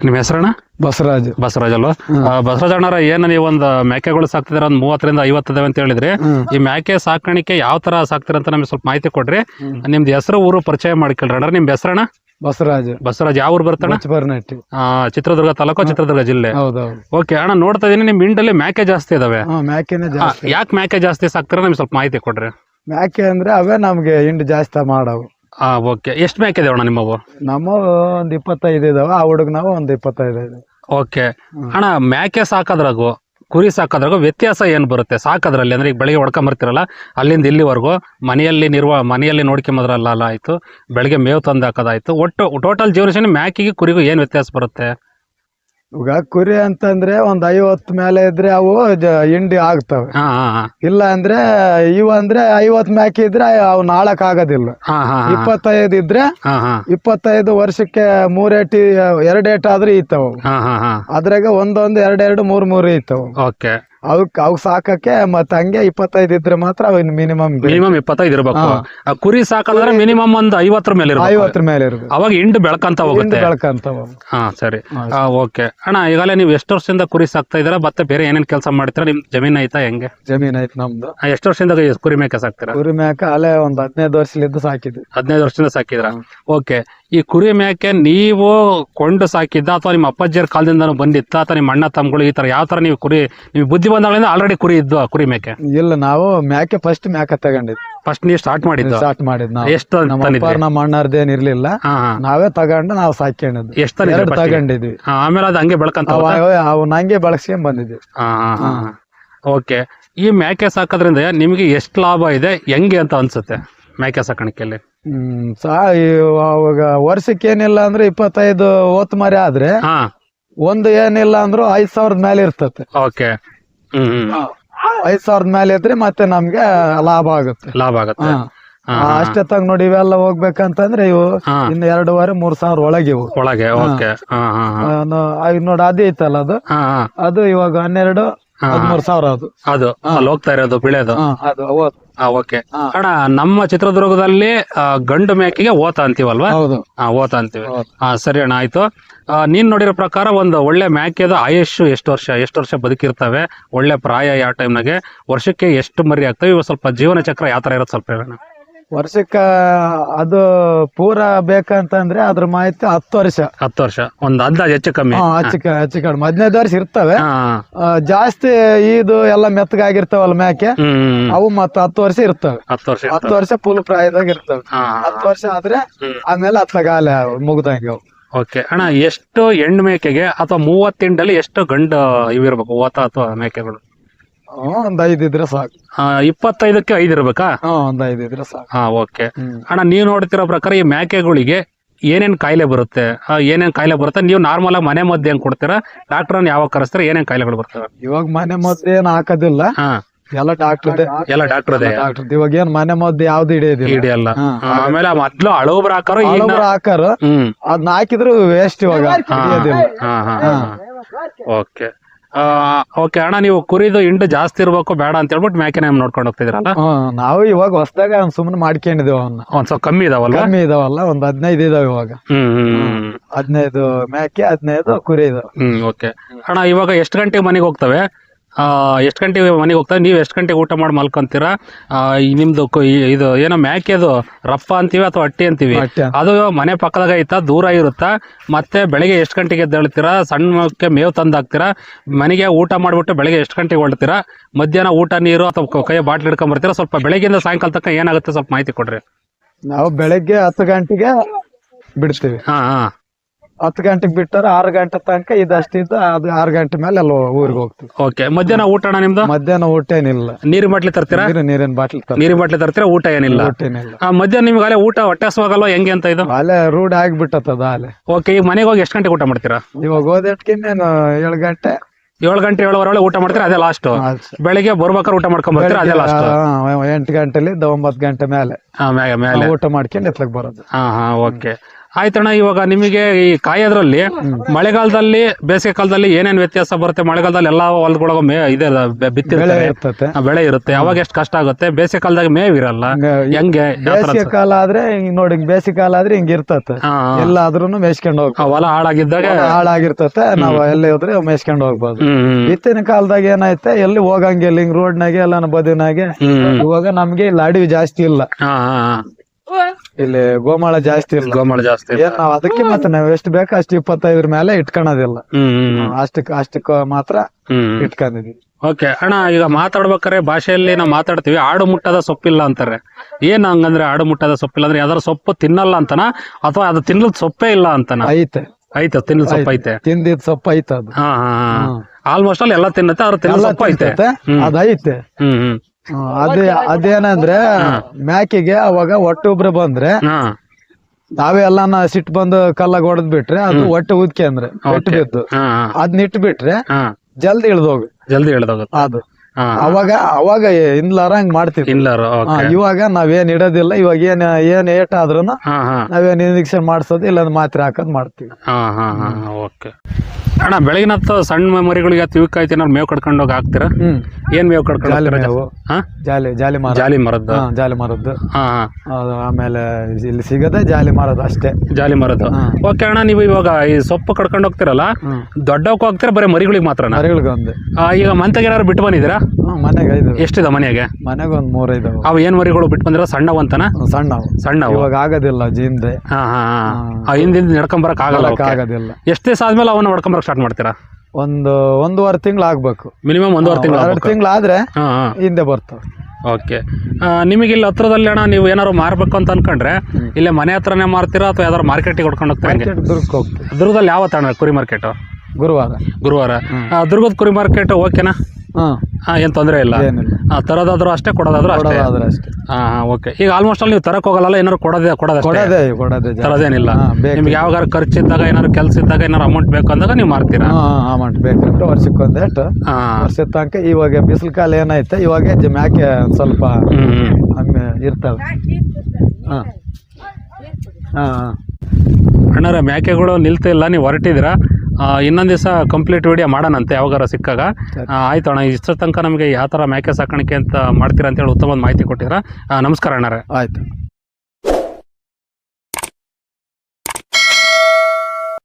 ನಿಮ್ಮ ಹೆಸರಣ್ಣ? ಬಸವರಾಜ್. ಬಸವರಾಜ್ ಅಲ್ವಾ? ಆ, ಬಸವರಾಜ್ ಅಣ್ಣರ ಏನ ನೀವು ಒಂದ್ ಮೇಕೆಗಳು ಸಾಕ್ತಿದಾರ ಒಂದ್ ಮೂವತ್ತರಿಂದ ಐವತ್ತು ಇದಾವೆ ಅಂತ ಹೇಳಿದ್ರಿ ಈ ಮೇಕೆ ಸಾಕಾಣಿಕೆ ಯಾವ ತರ ಸಾಕ್ತೀರ ಅಂತ ನಮಗೆ ಸ್ವಲ್ಪ ಮಾಹಿತಿ ಕೊಡ್ರಿ. ನಿಮ್ದು ಹೆಸರು ಊರು ಪರಿಚಯ ಮಾಡ್ಕೊಳ್ರಿ ಅಣ್ಣ. ನಿಮ್ ಹೆಸರಣ್ಣ? ಬಸವರಾಜ್. ಬಸವರಾಜ್. ಯಾವ ಊರು ಬರ್ತಾನೆ ಬಚ್ಚಬರ್ನಟ್ಟಿ ಚಿತ್ರದುರ್ಗ ತಾಲೂಕು ಚಿತ್ರದುರ್ಗ ಜಿಲ್ಲೆ. ಹೌದೌದು. ಓಕೆ ಅಣ್ಣ ನೋಡ್ತಾ ಇದೀನಿ ನಿಮ್ ಇಂಡಲ್ಲಿ ಮೇಕೆ ಜಾಸ್ತಿ ಇದಾವೆ. ಹಾ ಮೇಕೆನೆ ಜಾಸ್ತಿ. ಯಾಕೆ ಮೇಕೆ ಜಾಸ್ತಿ ಸಾಕ್ತೀರ? ನಮ್ಗೆ ಸ್ವಲ್ಪ ಮಾಹಿತಿ ಕೊಡ್ರಿ. ಮೇಕೆ ಅಂದ್ರೆ ಅವೇ ನಮ್ಗೆ ಹಿಂಡು ಜಾಸ್ತಿ ಮಾಡವು. ಹಾ ಓಕೆ ಎಷ್ಟು ಮೇಕೆ ಅಣ್ಣ ನಿಮ್ಮವು? ನಮ್ಮ ಒಂದ್ ಇಪ್ಪತ್ತೈದು ಇದಾವೆ ಆ ಹುಡುಗ ನಾವು ಒಂದ್ ಇಪ್ಪತ್ತೈದು ಇದೆ ಓಕೆ ಅಣ್ಣ ಮೇಕೆ ಸಾಕೋದ್ರಾಗು? ಕುರಿ ಸಾಕೋದ್ರಾಗು ವ್ಯತ್ಯಾಸ ಏನು ಬರುತ್ತೆ? ಸಾಕೋದ್ರಲ್ಲಿ ಅಂದ್ರೆ ಈಗ ಬೆಳಿಗ್ಗೆ ಹೊಡ್ಕೊಂಬರ್ತಿರಲ್ಲ ಅಲ್ಲಿಂದ ಇಲ್ಲಿವರೆಗೂ ಮನೆಯಲ್ಲಿ ನಿರ್ವ ಮನೆಯಲ್ಲಿ ನೋಡ್ಕೊಂಬದ್ರಲ್ಲ ಆಯಿತು ಆಯ್ತು. ಬೆಳಿಗ್ಗೆ ಮೇವು ತಂದು ಹಾಕೋದಾಯ್ತು ಒಟ್ಟು ಟೋಟಲ್ ಜೀವನ ಮೇಕೆಗೆ ಕುರಿಗೂ ಏನು ವ್ಯತ್ಯಾಸ ಬರುತ್ತೆ? ಈಗ ಕುರಿ ಅಂತಂದ್ರೆ ಒಂದ್ ಐವತ್ ಮೇಲೆ ಇದ್ರೆ ಅವು ಜ- ಹಿಂಡಿ ಆಗ್ತವೆ. ಹಾ ಇಲ್ಲ ಅಂದ್ರೆ ಇವ ಅಂದ್ರೆ ಐವತ್ ಮ್ಯಾಕಿದ್ರೆ ಇದ್ರೆ ಅವು ನಾಳಕ್ ಆಗೋದಿಲ್ಲ. ಹಾ ಹಾ ಇಪ್ಪತ್ತೈದು ಇದ್ರೆ ಹಾ ಹಾ. ಇಪ್ಪತ್ತೈದು ವರ್ಷಕ್ಕೆ ಮೂರೇಟಿ ಎರಡೇಟ್ ಏಟ್ ಆದ್ರೆ ಇತ್ತವ ಹಾ ಹಾ ಹಾ. ಅದ್ರಾಗ ಒಂದೊಂದು ಎರಡೆರಡು ಮೂರ್ ಮೂರು ಈತಾವ. ಓಕೆ. ಅವಕ್ ಅವ್ ಸಾಕಕ್ಕೆ ಮತ್ತ ಹಂಗೆ ಇಪ್ಪತ್ತೈದು ಇದ್ರೆ ಮಾತ್ರ ಮಿನಿಮಮ್ ಮಿನಿಮಮ್ ಇಪ್ಪತ್ತೈದು ಇರ್ಬೇಕು. ಆ ಕುರಿ ಸಾಕಂದ್ರೆ ಮಿನಿಮಮ್ ಒಂದು ಐವತ್ತರ ಮೇಲೆ ಇರಬೇಕು. ಐವತ್ತರ ಮೇಲೆ ಇರ್ಬೇಕು. ಅವಾಗ ಹಿಂಡು ಬೆಳ್ಕಂತ ಹೋಗುತ್ತೆ. ಬೆಳ್ಕಂತ ಹಾ ಸರಿ. ಹಾ, ಓಕೆ. ಅಣ್ಣ ಈಗಾಗಲೇ ನೀವು ಎಷ್ಟು ವರ್ಷದಿಂದ ಕುರಿ ಸಾಕ್ತಾ ಇದ್ದೀರಾ? ಮತ್ತೆ ಬೇರೆ ಏನೇನ್ ಕೆಲಸ ಮಾಡ್ತೀರಾ? ನಿಮ್ ಜಮೀನ್ ಐತಾ ಹೆಂಗೆ? ಜಮೀನ್ ಐತಿ ನಮ್ದು. ಆ, ಎಷ್ಟು ವರ್ಷದಿಂದ ಕುರಿ ಮೇಕೆ ಸಾಕ್ತೀರಾ? ಕುರಿ ಮೇಕೆ ಅಲ್ಲೇ ಒಂದ್ ಹದಿನೈದು ವರ್ಷದಿಂದ ಸಾಕಿದ್ವಿ. ಹದಿನೈದು ವರ್ಷದಿಂದ ಸಾಕಿದ್ರ? ಓಕೆ. ಈ ಕುರಿ ಮೇಕೆ ನೀವು ಕೊಂಡು ಸಾಕಿದ್ದ ಅಥವಾ ನಿಮ್ಮ ಅಪ್ಪಾಜಿಯರ ಕಾಲದಿಂದ ಬಂದಿತ್ತ ಅಥವಾ ನಿಮ್ಮ ಅಣ್ಣ ತಮ್ಮಗಳು ಈ ತರ ಯಾವ ತರ ನೀವು ಕುರಿ ನೀವು ಬುದ್ಧಿ ಬಂದಾಗಳಿಂದ ಆಲ್ರೆಡಿ ಕುರಿ ಇದ್ದು ಕುರಿ ಮೇಕೆ? ಇಲ್ಲ ನಾವು ಮ್ಯಾಕೆ ಫಸ್ಟ್ ಮೇಕೆ ತಗೊಂಡಿದ್ವಿ ಫಸ್ಟ್ ನೀವು ಸ್ಟಾರ್ಟ್ ಮಾಡಿದ್ದು? ಸ್ಟಾರ್ಟ್ ಮಾಡಿದ್ ನಾವು. ಎಷ್ಟು ನಮ್ಮ ತಂದಿದ್ರಿ? ಅಪ್ಪ ನಮ್ಮ ಅಣ್ಣರ್ದೇನ್ ಇರ್ಲಿಲ್ಲ. ಹಾ ಹಾ. ನಾವೇ ತಗೊಂಡು ನಾವು ಸಾಕೊಂಡಿದ್ವಿ ಎಷ್ಟು ತಂದಿದ್ರಿ ಎರಡು first ಗೆ? ತಗೊಂಡಿದ್ವಿ. ಹಾ, ಆಮೇಲೆ ಅದು ಹಂಗೆ ಬೆಳ್ಕಂತ ಅವ ನಂಗೆ ಬಳಸ್ಕೊಂಡ್ ಬಂದಿದ್ವಿ. ಓಕೆ. ಈ ಮೇಕೆ ಸಾಕೋದ್ರಿಂದ ನಿಮಗೆ ಎಷ್ಟು ಲಾಭ ಇದೆ? ಹೆಂಗೆ ಅಂತ ಅನ್ಸುತ್ತೆ ಮೇಕೆ ಸಾಕಾಣಿಕೆಯಲ್ಲಿ? ಸಾ ಅವಾಗ ವರ್ಷಕ್ಕೆ ಏನಿಲ್ಲ ಅಂದ್ರೆ ಇಪ್ಪತ್ತೈದು ಓತ್ ಮರಿ ಆದ್ರೆ ಹಾ. ಒಂದು ಏನಿಲ್ಲ ಅಂದ್ರು ಐದ್ ಸಾವಿರದ ಮೇಲೆ ಇರ್ತತೆ. ಓಕೆ. Hmm hmm. ಐದ್ ಸಾವಿರದ ಮೇಲೆ ಇದ್ರೆ ಮತ್ತೆ ನಮ್ಗೆ ಲಾಭ ಆಗುತ್ತೆ. ಲಾಭ ಆಗುತ್ತೆ. ಹಾ. ಆ, ಅಷ್ಟೇ ತಂಗ್ ನೋಡಿ ಇವೆಲ್ಲ ಹೋಗ್ಬೇಕಂತಂದ್ರೆ ಇವು ಹಾ. ಇನ್ನು ಎರಡೂವರೆ ಮೂರ್ ಸಾವಿರ ಒಳಗೆ ಇವು. ಒಳಗೆ ಓಕೆ. ಹಾ ಹಾ ಹಾ. ಆ, ಈಗ ನೋಡಿ ಅದೇ ಐತಲ್ಲ ಅದು? ಹಾ ಹಾ. ಅದು ಇವಾಗ ಹನ್ನೆರಡು. ಹದಿಮೂರು ಸಾವಿರ ಅದು. ಅದು ಅಲ್ಲಿ ಹೋಗ್ತಾ ಇರೋದು ಬಿಳೆದು ಹಾ, ಅದು ಓತ್. ಹಾ ಓಕೆ ಹಾ. ಅಣ್ಣ ನಮ್ಮ ಚಿತ್ರದುರ್ಗದಲ್ಲಿ ಆ, ಗಂಡು ಮೇಕೆಗೆ ಓತ ಅಂತೀವಲ್ವಾ? ಹೌದು. ಹಾ ಓತ ಅಂತೀವಿ. ಹಾ ಸರಿ ಅಣ್ಣ ಆಯ್ತು. ಆ, ನೀನ್ ನೋಡಿರೋ ಪ್ರಕಾರ ಒಂದು ಒಳ್ಳೆ ಮೇಕೆದು ಆಯುಷ್ ಎಷ್ಟು ವರ್ಷ ಎಷ್ಟು ವರ್ಷ ಬದುಕಿರ್ತವೆ? ಒಳ್ಳೆ ಪ್ರಾಯ ಯಾವ ಟೈಮ್ನಾಗೆ ವರ್ಷಕ್ಕೆ ಎಷ್ಟು ಮರಿ ಆಗ್ತವೆ? ಇವು ಸ್ವಲ್ಪ ಜೀವನ ಚಕ್ರ ಯಾವ ತರ ಇರೋದು ಸ್ವಲ್ಪ ಹೇಳೋಣ ವರ್ಷಕ್ಕ ಅದು ಪೂರ ಬೇಕಂತಂದ್ರೆ ಅದ್ರ ಮಾಹಿತಿ ಹತ್ತು ವರ್ಷ. ಹತ್ತು ವರ್ಷ. ಒಂದು ಅಂದಾಜು ಹೆಚ್ಚು ಕಮ್ಮಿ. ಹಾ, ಹೆಚ್ಚು ಕ- ಹೆಚ್ಚು ಕಡಿಮೆ. ಹದಿನೈದು ವರ್ಷ ಇರ್ತವೆ. ಹಾ. ಆ, ಜಾಸ್ತಿ ಇದು ಎಲ್ಲ ಮೆತ್ತಗಾಗಿರ್ತಾವಲ್ಲ ಮೇಕೆ ಹ್ಮ್ ಅವು ಮತ್ತ ಹತ್ತು ವರ್ಷ ಇರ್ತವೆ. ಹತ್ತು ವರ್ಷ ಹತ್ತು ವರ್ಷ ಫುಲ್ ಪ್ರಾಯದಾಗ ಇರ್ತವೆ. ಹಾ. ಹತ್ತು ವರ್ಷ ಆದ್ರೆ ಹ್ಮ್. ಆಮೇಲೆ ಹತ್ತಗಾಲ ಮುಗ್ದಂಗೆ ಅವು. ಓಕೆ. ಅಣ್ಣ ಎಷ್ಟು ಹೆಣ್ಣು ಮೇಕೆಗೆ ಅಥವಾ ಮೂವತ್ತೆಂಟಲ್ಲಿ ಎಷ್ಟು ಗಂಡು ಇವಿರ್ಬೇಕು ಓತ ಅಥವಾ ಮೇಕೆಗಳು? ಒಂದ್ ಐದ್ ಇದ್ರೆ ಸಾಕು. ಆ, ಇಪ್ಪತ್ತೈದಕ್ಕೆ ಐದು ಇರ್ಬೇಕಾ? ಹಾ ಒಂದ್ ಐದ್ ಇದ್ರೆ ಸಾಕು. ಹಾ ಓಕೆ. ಅಣ್ಣ ನೀವು ನೋಡ್ತಿರೋ ಪ್ರಕಾರ ಈ ಮೇಕೆಗಳಿಗೆ ಏನೇನ್ ಕಾಯಿಲೆ ಬರುತ್ತೆ? ಆ, ಏನೇನ್ ಕಾಯಿಲೆ ಬರುತ್ತೆ? ನೀವು ನಾರ್ಮಲ್ ಆಗಿ ಮನೆ ಮದ್ದು ಹೆಂಗ್ ಕೊಡ್ತೀರಾ? ಡಾಕ್ಟರ್ ಯಾವಾಗ ಕರೆಸ್ತೀರಾ? ಏನೇನ್ ಕಾಯಿಲೆಗಳು ಬರ್ತವೆ? ಇವಾಗ ಮನೆ ಮದ್ದು ಏನ್ ಹಾಕೋದಿಲ್ಲ. ಹಾ. ಎಲ್ಲ ಡಾಕ್ಟರ್ ಎಲ್ಲ ಡಾಕ್ಟರ್ ಡಾಕ್ಟರ್ ಇವಾಗ ಏನ್ ಮನೆ ಮದ್ದು ಯಾವ್ದು ಹಿಡಿಯೋದಿಲ್ಲ. ಹಿಡಿಯಲ್ಲ. ಹಾ. ಆಮೇಲೆ ಮೊದ್ಲು ಹಳಬ್ರ ಹಾಕಾರ ಈಗ ಹಳಬ್ರು ಹಾಕಾರ ಹ್ಮ್. ಅದ್ನ ಹಾಕಿದ್ರು ವೇಸ್ಟ್ ಇವಾಗ ಹಿಡಿಯೋದಿಲ್ಲ. ಹಾ. ಹಾ. ಓಕೆ. ಓಕೆ ಅಣ್ಣ ನೀವು ಕುರಿದು ಹಿಂಡು ಜಾಸ್ತಿ ಇರ್ಬೇಕು ಬೇಡ ಅಂತ ಹೇಳ್ಬಿಟ್ಟು ನೇಮ್ ನೋಡ್ಕೊಂಡು ಹೋಗ್ತಿದ್ರಲ್ಲ ನಾವು ಇವಾಗ ಹೊಸದಾಗ ಸುಮ್ಮನೆ ಮಾಡ್ಕೊಂಡಿದ್ವಿ ಅವನ್ನ ಒಂದ್ ಸ್ವಲ್ಪ ಕಮ್ಮಿ ಇದಾವಲ್ಲ ಕಮ್ಮಿ ಇದಾವಲ್ಲ ಒಂದ್ ಹದಿನೈದು ಇದಾವ ಇವಾಗ. ಹದಿನೈದು ಮೇಕೆ ಹದಿನೈದು ಕುರಿ ಇದಾವ. ಹ್ಮ್ ಓಕೆ ಅಣ್ಣ ಇವಾಗ ಎಷ್ಟು ಗಂಟೆಗೆ ಮನೆಗೆ ಹೋಗ್ತವೆ? ಎಷ್ಟು ಗಂಟೆಗೆ ಮನೆಗೆ ಹೋಗ್ತಾರೆ? ನೀವು ಎಷ್ಟು ಗಂಟೆಗೆ ಊಟ ಮಾಡಿ ಮಲ್ಕೊಂತೀರಾ? ನಿಮ್ದು ಇದು ಏನೋ ಮ್ಯಾಕೆ ಅದು ರಪ್ಪ ಅಂತೀವಿ ಅಥವಾ ಅಟ್ಟಿ ಅಂತೀವಿ? ಅದು ಮನೆ ಪಕ್ಕದಾಗ ಐತಾ ದೂರ ಇರುತ್ತಾ? ಮತ್ತೆ ಬೆಳಿಗ್ಗೆ ಎಷ್ಟು ಗಂಟೆಗೆ ಎದ್ದೇಳ್ತೀರಾ? ಸಣ್ಣಕ್ಕೆ ಮೇವು ತಂದು ಹಾಕ್ತೀರಾ ಮನೆಗೆ ಊಟ ಮಾಡಿಬಿಟ್ಟು ಬೆಳಿಗ್ಗೆ ಎಷ್ಟು ಗಂಟೆಗೆ ಹೊರಡ್ತೀರಾ? ಮಧ್ಯಾಹ್ನ ಊಟ ನೀರು ಅಥವಾ ಕೈ ಬಾಟ್ಲ್ ಹಿಡ್ಕೊಂಬರ್ತೀರಾ? ಸ್ವಲ್ಪ ಬೆಳಗ್ಗೆಯಿಂದ ಸಾಯಂಕಾಲ ತನಕ ಏನಾಗುತ್ತೆ ಸ್ವಲ್ಪ ಮಾಹಿತಿ ಕೊಡ್ರಿ. ನಾವು ಬೆಳಗ್ಗೆ ಹತ್ತು ಗಂಟೆಗೆ ಬಿಡ್ತೀವಿ. ಹಾ ಹಾ. ಹತ್ತು ಗಂಟೆಗೆ ಬಿಟ್ಟಾರ ಆರು ಗಂಟೆ ತನಕ ಇದಷ್ಟಿದ್ದು ಅದು ಆರು ಗಂಟೆ ಮೇಲೆ ಎಲ್ಲ ಊರಿಗೆ ಹೋಗ್ತೀವಿ. ಓಕೆ ಮಧ್ಯಾಹ್ನ ಊಟ ಅಣ್ಣ ನಿಮ್ದು? ಮಧ್ಯಾಹ್ನ ಊಟ ಏನಿಲ್ಲ. ನೀರಿನ ಬಾಟ್ಲಿ ತರ್ತೀರಾ? ನೀರು ನೀರಿನ ಬಾಟ್ಲಿ ತರ ನೀರಿನ ಬಾಟ್ಲಿ ತರ್ತೀರಾ? ಊಟ ಏನಿಲ್ಲ. ಊಟ ಏನಿಲ್ಲ. ಆ, ಮಧ್ಯಾಹ್ನ ನಿಮ್ಗೆ ಅಲ್ಲೇ ಊಟ ಹೊಟ್ಟೆ ಹಸುವಾಗಲ್ವಾ ಹೆಂಗೆ ಅಂತ ಇದು? ಅಲ್ಲೇ ರೂಢ ಆಗಿಬಿಟ್ಟದ ಅಲ್ಲೇ ಓಕೆ ಈಗ ಮನೆಗೆ ಹೋಗಿ ಎಷ್ಟು ಗಂಟೆ ಊಟ ಮಾಡ್ತೀರಾ? ಇವಾಗ ಓದಿಟ್ಕಿನ್ನೇನು ಏಳು ಗಂಟೆ. ಏಳು ಗಂಟೆ ಏಳುವರೆ ಊಟ ಮಾಡ್ತೀರಾ? ಅದೇ ಲಾಸ್ಟ್ ಬೆಳಿಗ್ಗೆ ಬರ್ಬೇಕಾದ್ರೆ ಊಟ ಮಾಡ್ಕೊಂಡ್ ಬರ್ತೀರಾ? ಅದೇ ಲಾಸ್ಟ್ ಎಂಟು ಗಂಟೆಲಿ ಒಂಬತ್ತು ಗಂಟೆ ಮೇಲೆ. ಮೇಲೆ ಊಟ ಮಾಡ್ಕೊಂಡು ಎತ್ಲಕ್ ಬರೋದು. ಹಾ ಹಾ ಓಕೆ ಆಯ್ತಣ್ಣ ಇವಾಗ ನಿಮಗೆ ಈ ಕಾಯೋದ್ರಲ್ಲಿ ಮಳೆಗಾಲದಲ್ಲಿ ಬೇಸಿಗೆ ಕಾಲದಲ್ಲಿ ಏನೇನ್ ವ್ಯತ್ಯಾಸ ಬರುತ್ತೆ? ಮಳೆಗಾಲದಲ್ಲಿ ಎಲ್ಲಾ ಹೊಲದೊಳಗ ಮೇ ಇದೆ ಬಿತ್ತಿ ಬೆಳೆ ಇರ್ತತೆ. ಆ, ಬೆಳೆ ಇರುತ್ತೆ. ಅವಾಗ ಎಷ್ಟು ಕಷ್ಟ ಆಗುತ್ತೆ? ಬೇಸಿಗೆ ಕಾಲದಾಗ ಮೇವ್ ಇರಲ್ಲ ಹಂಗ? ಯಾವ ಬೇಸಿಗೆ ಕಾಲ ಆದ್ರೆ ಹಿಂಗ್ ನೋಡಿ ಹಿಂಗ್ ಬೇಸಿಗೆ ಕಾಲ ಆದ್ರೆ ಹಿಂಗ ಇರ್ತತೆ. ಹಾ, ಹಾ. ಎಲ್ಲಾದ್ರೂ ಮೇಯ್ಸ್ಕೊಂಡ್ ಹೋಗ್ ಆ ಹೊಲ ಹಾಳಾಗಿದ್ದಾಗ ಹಾಳಾಗಿರ್ತತೆ. ನಾವು ಎಲ್ಲ ಹೋದ್ರೆ ಮೇಯ್ಸ್ಕೊಂಡ್ ಹೋಗ್ಬೋದು. ಹ್ಮ್ ಹ್ಮ್. ಬಿತ್ತಿನ ಕಾಲದಾಗ ಏನೈತೆ ಎಲ್ಲಿ ಹೋಗಂಗಿಲ್ಲ ಹಿಂಗ್ ರೋಡ್ನಾಗೆ ಎಲ್ಲ ಬದಿನಾಗೆ. ಹ್ಮ್. ಇವಾಗ ನಮ್ಗೆ ಇಲ್ಲಿ ಅಡವಿ ಜಾಸ್ತಿ ಇಲ್ಲ. ಹಾ ಹಾ ಹಾ. ಇಲ್ಲಿ ಗೋಮಾಳ ಜಾಸ್ತಿ ಇಲ್ಲ. ಗೋಮಾಳ ಜಾಸ್ತಿ ಏನ್ ನಾವ್ ಅದಕ್ಕೆ ಮತ್ತೆ ನಾವ್ ಎಷ್ಟು ಬೇಕು ಅಷ್ಟು ಇಪ್ಪತ್ತೈದ್ರ ಮೇಲೆ ಇಟ್ಕೊಳೋದಿಲ್ಲ. ಹ್ಮ್ ಹ್ಮ್ ಅಷ್ಟಕ್ ಅಷ್ಟಕ್ಕ ಮಾತ್ರ ಹ್ಮ್ ಇಟ್ಕೊಂಡಿದೀವಿ. ಓಕೆ ಅಣ್ಣ ಈಗ ಮಾತಾಡ್ಬೇಕಾರೆ ಭಾಷೆಯಲ್ಲಿ ನಾವು ಮಾತಾಡ್ತೀವಿ. ಆಡು ಮುಟ್ಟದ ಸೊಪ್ಪಿಲ್ಲ ಅಂತಾರೆ. ಏನ್ ಹಂಗಂದ್ರೆ ಆಡು ಮುಟ್ಟದ ಸೊಪ್ಪಿಲ್ಲ ಅಂದ್ರೆ ಯಾವ್ದಾರ ಸೊಪ್ಪು ತಿನ್ನಲ್ಲ ಅಂತನ? ಅಥವಾ ಅದು ತಿನ್ನದ್ ಸೊಪ್ಪೇ ಇಲ್ಲ ಅಂತನ? ಐತೆ. ಐತೆ ತಿನ್ನದ್ ಸೊಪ್ಪು ಐತೆ. ತಿಂದಿದ್ ಸೊಪ್ಪು ಐತೆ ಅದು. ಹಾ ಹಾ ಆಲ್ಮೋಸ್ಟ್ ಅಲ್ಲಿ ಎಲ್ಲ ತಿನ್ನತ್ತೆ ಆದ್ರೆ ತಿನ್ನೋ ಸೊಪ್ಪ ಸೊಪ್ಪು ಐತೆ ಅದೈತೆ ಅದ್ ಐತೆ. ಹ್ಮ್ ಹ್ಮ್, ಅದೇ ಅದೇನಂದ್ರೆ ಮ್ಯಾಕಿಗೆ ಅವಾಗ ಒಟ್ಟೊಬ್ರು ಬಂದ್ರೆ ತಾವೇ ನಾವೇ ಎಲ್ಲಾನ ಸಿಟ್ಟು ಬಂದು ಕಲ್ಲಾಗ ಹೊಡೆದ್ ಬಿಟ್ರೆ ಅದು ಒಟ್ಟು ಉದ್ಕೆ ಅಂದ್ರೆ ಬಿದ್ದು. ಅದ್ನ ಇಟ್ಟು ಬಿಟ್ರೆ ಜಲ್ದಿ ಇಳ್ದೋಗ. ಜಲ್ದಿ ಇಳ್ದೋಗ ಅದು. ಅವಾಗ ಅವಾಗ ಇನ್ಲಾರ ಹಂಗ್ ಮಾಡ್ತಿದ್ವಿ ಇನ್ಲಾರ ಹಾ, ಇವಾಗ ನಾವೇನ್ ಇಡೋದಿಲ್ಲ ಇವಾಗ ಏನ್ ಏನ್ ಏಟ್ ಆದ್ರೂನು ಹಾ ಹಾ. ನಾವೇನ್ ಇಂಜೆಕ್ಷನ್ ಮಾಡ್ಸೋದು ಇಲ್ಲ ಮಾತ್ರೆ ಹಾಕೋದ್ ಮಾಡ್ತೀವಿ. ಹಾ ಹಾ ಹಾ ಓಕೆ. ಅಣ್ಣ ಬೆಳಗಿನ ಹೊತ್ತು ಸಣ್ಣ ಮರಿಗಳಿಗೆ ತಿವಿಕಾಯ್ತಿ ಆಯ್ತು ಏನಾದ್ರು ಮೇವು ಕಡ್ಕೊಂಡು ಹೋಗಿ ಹಾಕ್ತೀರಾ? ಹ್ಮ್. ಏನ್ ಮೇವು ಕಡ್ಕೊಂಡು ಜಾಲಿ ಹೋಗ್ತೀರಾ ಮೇವು. ಹಾ? ಜಾಲಿ ಜಾಲಿ ಮರ ಜಾಲಿ ಮರದ್ದು ಹಾ, ಜಾಲಿ ಮರದ್ದು ಹಾ ಹಾ. ಅದು ಆಮೇಲೆ ಇಲ್ಲಿ ಸಿಗದೆ ಜಾಲಿ ಮರದ್ದು ಅಷ್ಟೇ. ಜಾಲಿ ಮರದ್ದು ಹಾ. ಓಕೆ ಅಣ್ಣ ನೀವು ಇವಾಗ ಈ ಸೊಪ್ಪು ಕಡ್ಕೊಂಡು ಹೋಗ್ತಿರಲ್ಲ ಹ್ಮ್. ದೊಡ್ಡವಕ್ಕೆ ಹೋಗ್ತೀರಾ ಬರೀ ಮರಿಗಳಿಗೆ ಮಾತ್ರನಾ? ಮರಿಗಳಿಗೊಂದು. ಆ, ಈಗ ಮಂತೆಗೆ ಏನಾದ್ರು ಬಿಟ್ಟು ಬಂದಿದ್ದೀರಾ? ಮನೆಗೆ ಐದು. ಎಷ್ಟಿದೆ ಮನೆಗೆ? ಮನೆಗೆ ಒಂದ್ ಮೂರ್ ಐದವು. ಅವು ಏನ್ ಮರಿಗಳು ಬಿಟ್ಟು ಬಂದಿರೋ ಸಣ್ಣವಂತನ ಸಣ್ಣವು. ಸಣ್ಣ ಇವಾಗ ಆಗೋದಿಲ್ಲ ಜಿಂದೆ ಹಾ ಹಾ ಹಾ. ಹಿಂದಿಂದ ಆಗಲ್ಲ ಅವಕ್ಕೆ. ಆಗೋದಿಲ್ಲ. ಎಷ್ಟ್ ದಿವಸ ಆದ್ಮೇಲೆ ಅವನ್ನ ಹೊಡ್ಕೊಂಬರಕ್ ಸ್ಟಾರ್ಟ್ ಮಾಡ್ತೀರಾ? ಒಂದು ಒಂದೂವರೆ ತಿಂಗಳು ಆಗ್ಬೇಕು. ಮಿನಿಮಮ್ ಒಂದೂವರೆ ತಿಂಗಳು ಎರಡು ತಿಂಗಳು ಆದ್ರೆ ಹಾ ಹಾ. ಹಿಂದೆ ಬರ್ತವೆ. ಓಕೆ. ನಿಮಗೆ ಇಲ್ಲಿ ಹತ್ರದಲ್ಲಿ ಅಣ್ಣ ನೀವು ಏನಾದ್ರು ಮಾರ್ಬೇಕು ಅಂತ ಅನ್ಕೊಂಡ್ರೆ ಇಲ್ಲೇ ಮನೆ ಹತ್ರನೇ ಮಾರ್ತೀರಾ ಅಥವಾ ಯಾವ್ದಾರು ಮಾರ್ಕೆಟಿಗೆ ಹೊಡ್ಕೊಂಡು ಹೋಗ್ತೀರಾ ಹಂಗೆ? ದುರ್ಗಕ್ಕೆ ಹೋಗ್ತೀವಿ. ದುರ್ಗದಲ್ಲಿ ಯಾವ ತಾಣ ಕುರಿ ಮಾರ್ಕೆಟ್? ಗುರುವಾರ. ಗುರುವಾರ. ಆ, ದುರ್ಗದ ಕುರಿ ಮಾರ್ಕೆಟ್ ಓಕೆನಾ? ಹ್ಮ್ ಹಾಂ ಏನು ತೊಂದರೆ ಇಲ್ಲ. ಏನಿಲ್ಲ. ಆ, ತರೋದಾದ್ರೂ ಅಷ್ಟೇ ಕೊಡೋದಾದ್ರೂ ಅಷ್ಟೇ. ಕೊಡೋದಾದ್ರೆ ಅಷ್ಟೇ. ಹಾ ಓಕೆ ಈಗ ಆಲ್ಮೋಸ್ಟ್ ಅಲ್ಲಿ ನೀವು ತರಕ್ ಹೋಗಲ್ಲ ಏನಾದ್ರು ಕೊಡೋದೇ ಕೊಡೋದಷ್ಟೇ? ಕೊಡೋದೇ ಕೊಡೋದೇ. ತರೋದೇನಿಲ್ಲ. ಹಾ, ಬೇಕು. ನಿಮ್ಗೆ ಯಾವಾಗ ಖರ್ಚು ಇದ್ದಾಗ ಏನಾದ್ರು ಕೆಲಸ ಇದ್ದಾಗ ಏನಾರು ಅಮೌಂಟ್ ಬೇಕು ಅಂದಾಗ ನೀವು ಮಾರ್ತೀರಾ ಹಾಂ ಅಮೌಂಟ್ ಬೇಕಂದ್ರೆ ವರ್ಷಕ್ಕೆ ಒಂದೇಟು ಹಾ. ವರ್ಷದ ತನಕ ಇವಾಗ ಬಿಸಿಲು ಕಾಲ ಏನೈತೆ ಇವಾಗ ಜ- ಮ್ಯಾಕೆ ಒಂದ್ ಸ್ವಲ್ಪ ಹಂಗೆ ಇರ್ತವೆ. ಹಾಂ. ಹಾಂ ಹಾ. ಅಣ್ಣರ ಮ್ಯಾಕೆಗಳು ನಿಲ್ತಾ ಇಲ್ಲ ನೀವು ಹೊರಟಿದ್ದೀರಾ? ಇನ್ನೊಂದು ದಿವಸ ಕಂಪ್ಲೀಟ್ ವಿಡಿಯೋ ಮಾಡೋಣಂತೆ ಯಾವಾಗಾರ ಸಿಕ್ಕಾಗ. ಆಯ್ತು ಅಣ್ಣ ಇಷ್ಟರ ತನಕ ನಮಗೆ ಯಾವ ಥರ ಮೇಕೆ ಸಾಕಾಣಿಕೆ ಅಂತ ಮಾಡ್ತೀರಾ ಅಂತೇಳಿ ಉತ್ತಮವಾದ ಮಾಹಿತಿ ಕೊಟ್ಟಿದ್ರ ನಮಸ್ಕಾರ ಅಣ್ಣರೇ. ಆಯ್ತು.